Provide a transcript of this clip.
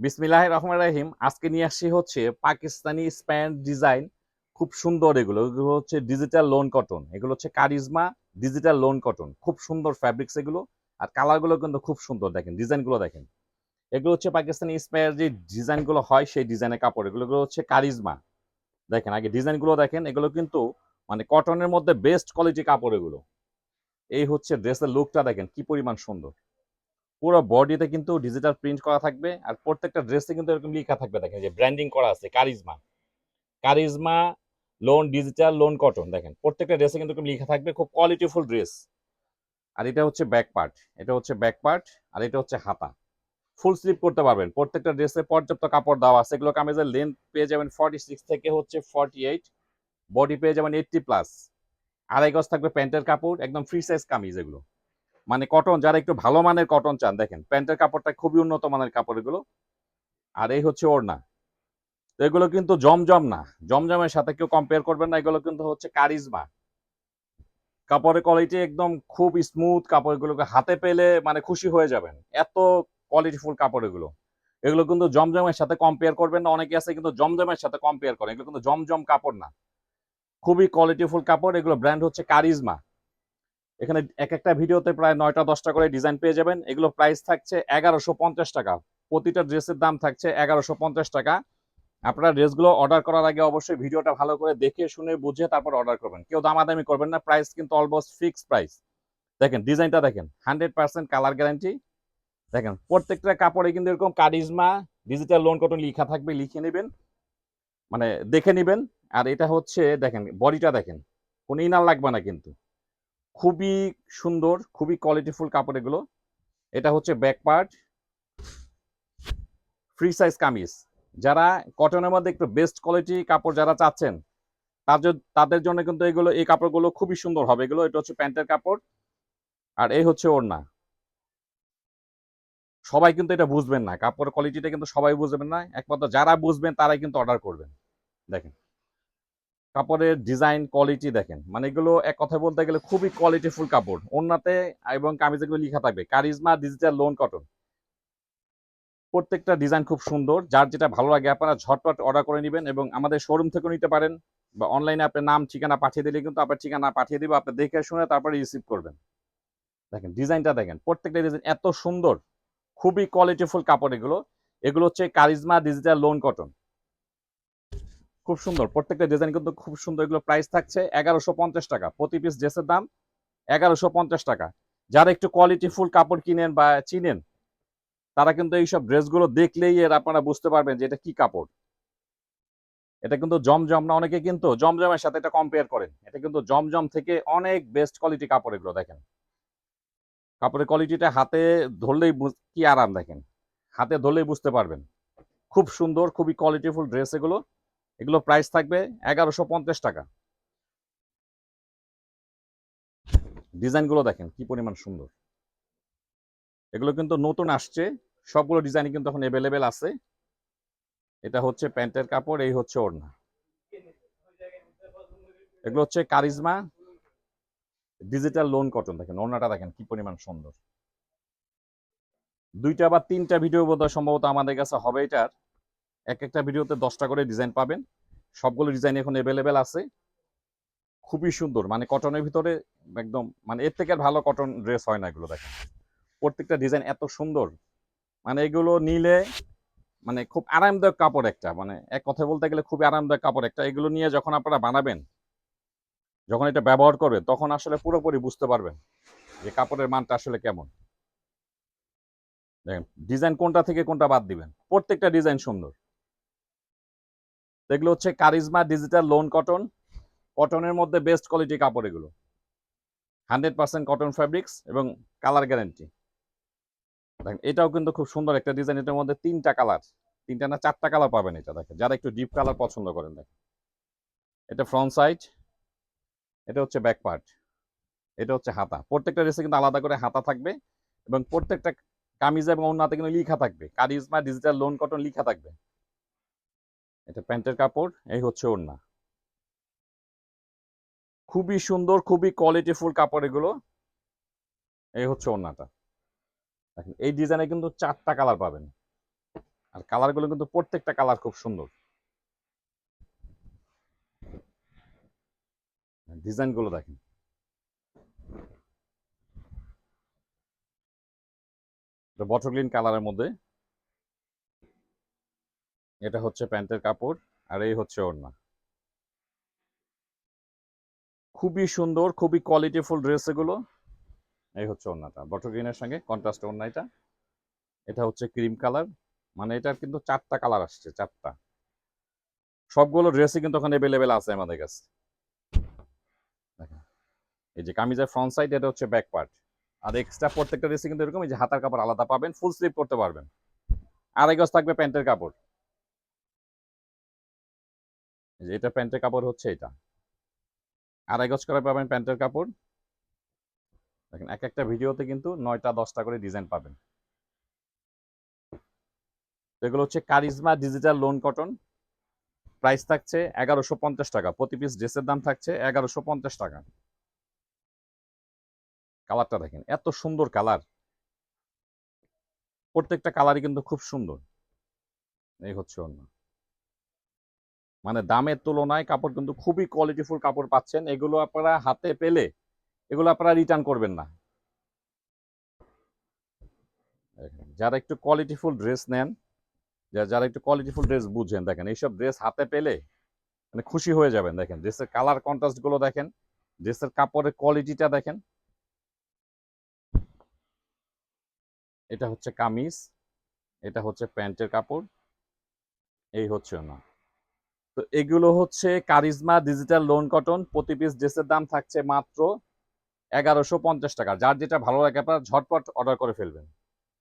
বিসমিল্লাহ রহমান রাহিম। আজকে নিয়ে আসছি হচ্ছে পাকিস্তানি স্প্যান্ড ডিজাইন। খুব সুন্দর এগুলো। এগুলো হচ্ছে ডিজিটাল লোন কটন। এগুলো হচ্ছে কারিজমা ডিজিটাল লোন কটন। খুব সুন্দর ফ্যাব্রিক্স এগুলো। আর কালারগুলো কিন্তু খুব সুন্দর দেখেন, ডিজাইনগুলো দেখেন। এগুলো হচ্ছে পাকিস্তানি স্প্যার যে ডিজাইনগুলো হয় সেই ডিজাইনের কাপড়। এগুলো হচ্ছে কারিজমা। দেখেন, আগে ডিজাইনগুলো দেখেন, এগুলো কিন্তু মানে কটনের মধ্যে বেস্ট কোয়ালিটি কাপড় এগুলো। এই হচ্ছে ড্রেসের লুকটা দেখেন, কি পরিমাণ সুন্দর। পুরো বডিতে কিন্তু ডিজিটাল প্রিন্ট করা থাকবে আর প্রত্যেকটা ড্রেসে কিন্তু এরকম লেখা থাকবে দেখেন, যে ব্র্যান্ডিং করা আছে Karizma Karizma lawn digital lawn cotton দেখেন, প্রত্যেকটা ড্রেসে কিন্তু এরকম লেখা থাকবে, খুব কোয়ালিটিফুল ড্রেস আর এটা হচ্ছে ব্যাক পার্ট এটা হচ্ছে ব্যাক পার্ট আর এটা হচ্ছে হাতা। ফুল স্লিপ করতে পারবেন, প্রত্যেকটা ড্রেসে পর্যাপ্ত কাপড় দেওয়া আছে, এগুলো কামিজের লেন্থ পেয়ে যাবেন ফর্টি সিক্স থেকে হচ্ছে ফর্টি এইট বডি পেয়ে যাবেন এইটটি প্লাস আড়াই গজ থাকবে প্যান্টের কাপড়, একদম ফ্রি সাইজ কামিজ এগুলো। মানে কটন যারা একটু ভালো মানের কটন চান, দেখেন, প্যান্টের কাপড়টা খুবই উন্নত মানের কাপড় এগুলো আর এই হচ্ছে ওড়না। তো এগুলো কিন্তু জমজম না। জমজমের সাথে কেউ কম্পেয়ার করবেন না, এগুলো কিন্তু হচ্ছে কারিজমা। কাপড়ের কোয়ালিটি একদম খুব স্মুথ কাপড় এগুলোকে হাতে পেলে মানে খুশি হয়ে যাবেন। এত কোয়ালিটিফুল কাপড় এগুলো এগুলো কিন্তু জমজমের সাথে কম্পেয়ার করবেন না, অনেকে আছে কিন্তু জমজমের সাথে কম্পেয়ার করেন। এগুলো কিন্তু জমজম কাপড় না। খুবই কোয়ালিটিফুল কাপড়, এগুলো ব্র্যান্ড হচ্ছে কারিজমা। এখানে এক একটা ভিডিওতে প্রায় নয়টা, দশটা করে ডিজাইন পেয়ে যাবেন। এগুলো প্রাইস থাকছে এগারোশো পঞ্চাশ টাকা। প্রতিটা ড্রেসের দাম থাকছে এগারোশো পঞ্চাশ টাকা। আপনারা ড্রেসগুলো অর্ডার করার আগে অবশ্যই ভিডিওটা ভালো করে দেখে, শুনে, বুঝে তারপর অর্ডার করবেন। কেউ দামাদামি করবেন না। প্রাইস কিন্তু অলমোস্ট ফিক্স প্রাইস দেখেন ডিজাইনটা দেখেন। হান্ড্রেড পার্সেন্ট কালার গ্যারান্টি দেখেন, প্রত্যেকটা কাপড়ে কিন্তু এরকম কারিজমা ডিজিটাল লোন কটন লিখা থাকবে, লিখে নেবেন। মানে দেখে নেবেন। আর এটা হচ্ছে, দেখেন বডিটা দেখেন। কোনো ইনার লাগবে না কিন্তু। খুবই সুন্দর, খুবই কোয়ালিটিফুল কাপড় এগুলো। এটা হচ্ছে back part free size kameez. যারা কটনের মধ্যে একটু বেস্ট কোয়ালিটি কাপড় যারা চাচ্ছেন, তাদের জন্য কিন্তু এগুলো, এই কাপড়গুলো খুবই সুন্দর হবে। এগুলো, এটা হচ্ছে প্যান্টের কাপড়, আর এই হচ্ছে ওড়না। সবাই কিন্তু এটা বুঝবেন না। কাপড়ের কোয়ালিটিটা কিন্তু সবাই বুঝবেন না। একমাত্র যারা বুঝবেন, তারাই কিন্তু অর্ডার করবেন। দেখেন। কাপড়ের ডিজাইন কোয়ালিটি দেখেন। মানে এগুলো এক কথা বলতে গেলে খুবই কোয়ালিটিফুল কাপড়। ওনাতে এবং কামিজে এগুলো লেখা থাকবে, কারিজমা ডিজিটাল লোন কটন প্রত্যেকটা ডিজাইন খুব সুন্দর। যার যেটা ভালো লাগে আপনারা ঝটপট অর্ডার করে নেবেন এবং আমাদের শোরুম থেকেও নিতে পারেন বা অনলাইনে আপনার নাম, ঠিকানা পাঠিয়ে দিলে কিন্তু আপনার ঠিকানা পাঠিয়ে দিবে আপনি দেখে শুনে তারপরে রিসিভ করবেন। দেখেন ডিজাইনটা দেখেন, প্রত্যেকটা ডিজাইন এত সুন্দর, খুবই কোয়ালিটিফুল কাপড় এগুলো। এগুলো হচ্ছে কারিজমা ডিজিটাল লোন কটন খুব সুন্দর। প্রত্যেকটা ডিজাইন কিন্তু খুব সুন্দর। এগুলো প্রাইস থাকছে এগারোশো পঞ্চাশ টাকা। প্রতি পিস ড্রেসের দাম এগারোশো পঞ্চাশ টাকা। যারা একটু কোয়ালিটি ফুল কাপড় কিনেন বা চিনেন, তারা কিন্তু এইসব ড্রেসগুলো দেখলেই এর আপনারা বুঝতে পারবেন যে এটা কি কাপড়। এটা কিন্তু জমজম না, অনেকে কিন্তু জমজমের সাথে এটা কম্পেয়ার করেন। এটা কিন্তু জমজম থেকে অনেক বেস্ট কোয়ালিটি কাপড় এগুলো, দেখেন। কাপড়ের কোয়ালিটিটা হাতে ধরলেই কি আরাম, দেখেন। হাতে ধরলেই বুঝতে পারবেন। খুব সুন্দর, খুবই কোয়ালিটিফুল ড্রেস এগুলো। এগুলো প্রাইস থাকবে এগারোশো পঞ্চাশ টাকা। ডিজাইনগুলো দেখেন কি পরিমাণ সুন্দর। এগুলো কিন্তু নতুন আসছে, সবগুলো ডিজাইন কিন্তু এখন অ্যাভেলেবেল আছে। এটা হচ্ছে প্যান্টের কাপড়, এই হচ্ছে ওড়না। এগুলো হচ্ছে কারিজমা ডিজিটাল লোন কটন দেখেন ওড়নাটা দেখেন কি পরিমাণ সুন্দর। দুইটা বা তিনটা ভিডিও বোধহয় সম্ভবত আমাদের কাছে হবে এটার। এক একটা ভিডিওতে দশটা করে ডিজাইন পাবেন। সবগুলো ডিজাইন এখন অ্যাভেলেবেল আছে। খুবই সুন্দর মানে কটনের ভিতরে একদম মানে এর থেকে আর ভালো কটন ড্রেস হয় না এগুলো দেখেন। প্রত্যেকটা ডিজাইন এত সুন্দর। মানে এগুলো নিলে মানে খুব আরামদায়ক কাপড় একটা মানে এক কথায় বলতে গেলে খুবই আরামদায়ক কাপড় একটা। এগুলো নিয়ে যখন আপনারা বানাবেন, যখন এটা ব্যবহার করবেন, তখন আসলে পুরোপুরি বুঝতে পারবেন যে কাপড়ের মানটা আসলে কেমন। দেখেন ডিজাইন কোনটা থেকে কোনটা বাদ দিবেন। প্রত্যেকটা ডিজাইন সুন্দর। এগুলো হচ্ছে কারিজমা ডিজিটাল লোন কটন কটনের মধ্যে বেস্ট কোয়ালিটি কাপড় এগুলো। হান্ড্রেড পার্সেন্ট কটন ফ্যাব্রিক্স এবং কালার গ্যারেন্টি দেখেন, এটাও কিন্তু খুব সুন্দর একটা ডিজাইন এটার মধ্যে তিনটা কালার তিনটা না চারটা কালার পাবেন এটা, দেখেন। যারা একটু ডিপ কালার পছন্দ করেন, দেখেন। এটা ফ্রন্ট সাইড এটা হচ্ছে ব্যাক পার্ট এটা হচ্ছে হাতা। প্রত্যেকটা ড্রেসে কিন্তু আলাদা করে হাতা থাকবে এবং প্রত্যেকটা কামিজ এবং অন্যতে কিন্তু লিখা থাকবে। কারিজমা ডিজিটাল লোন কটন লিখা থাকবে। এটা প্যান্টের কাপড়, এই হচ্ছে ওড়না। খুবই সুন্দর, খুবই কোয়ালিটিফুল কাপড় এগুলো। এই হচ্ছে ওড়নাটা। দেখেন, এই ডিজাইনে কিন্তু চারটা কালার পাবেন। আর কালারগুলো কিন্তু প্রত্যেকটা কালার খুব সুন্দর। ডিজাইনগুলো দেখেন। বটল গ্রিন কালারের মধ্যে। এটা হচ্ছে প্যান্টের কাপড় আর এই হচ্ছে ওড়না। খুবই সুন্দর, খুবই কোয়ালিটিফুল ড্রেস এগুলো। এই হচ্ছে ওড়নাটা বটল গ্রিনের সঙ্গে কন্ট্রাস্ট ওড়না এটা হচ্ছে ক্রিম কালার মানে এটার কিন্তু চারটা কালার আসছে, চারটা। সবগুলো ড্রেসই কিন্তু ওখানে অ্যাভেলেবেল আছে আমাদের কাছে। এই যে কামিজের ফ্রন্ট সাইড এটা হচ্ছে ব্যাক পার্ট আর এক্সট্রা প্রত্যেকটা ড্রেসে কিন্তু এরকম, এই যে হাতার কাপড় আলাদা পাবেন ফুল স্লিপ করতে পারবেন। আড়াই গজ থাকবে প্যান্টের কাপড়। যে এটা প্যান্টের কাপড় হচ্ছে এটা। আড়াই গজ করে পাবেন প্যান্টের কাপড়। দেখেন, এক একটা ভিডিওতে কিন্তু নয়টা, দশটা করে ডিজাইন পাবেন। এগুলো হচ্ছে Karizma digital lawn cotton. Price থাকছে এগারোশো পঞ্চাশ টাকা। প্রতি পিস ড্রেসের দাম থাকছে এগারোশো পঞ্চাশ টাকা। কালারটা দেখেন, এত সুন্দর কালার। প্রত্যেকটা কালারই কিন্তু খুব সুন্দর। এই হচ্ছে অন্য মানে দামের তুলনায় কাপড় কিন্তু খুবই কোয়ালিটিফুল কাপড় পাচ্ছেন। এগুলো আপনারা হাতে পেলে এগুলো আপনারা রিটার্ন করবেন না। যারা একটু কোয়ালিটিফুল ড্রেস নেন যারা একটু কোয়ালিটিফুল ড্রেস বুঝেন, দেখেন, এইসব ড্রেস হাতে পেলে মানে খুশি হয়ে যাবেন। দেখেন ড্রেসের কালার কন্ট্রাস্টগুলো দেখেন ড্রেসের কাপড়ের কোয়ালিটিটা দেখেন। এটা হচ্ছে কামিজ, এটা হচ্ছে প্যান্টের কাপড়, এই হচ্ছে না। তো এগুলো হচ্ছে কারিজমা ডিজিটাল লোন কটন। প্রতি পিস ড্রেসের দাম থাকছে মাত্র এগারোশো পঞ্চাশ টাকা। যার যেটা ভালো লাগে আপনারা ঝটপট অর্ডার করে ফেলবেন।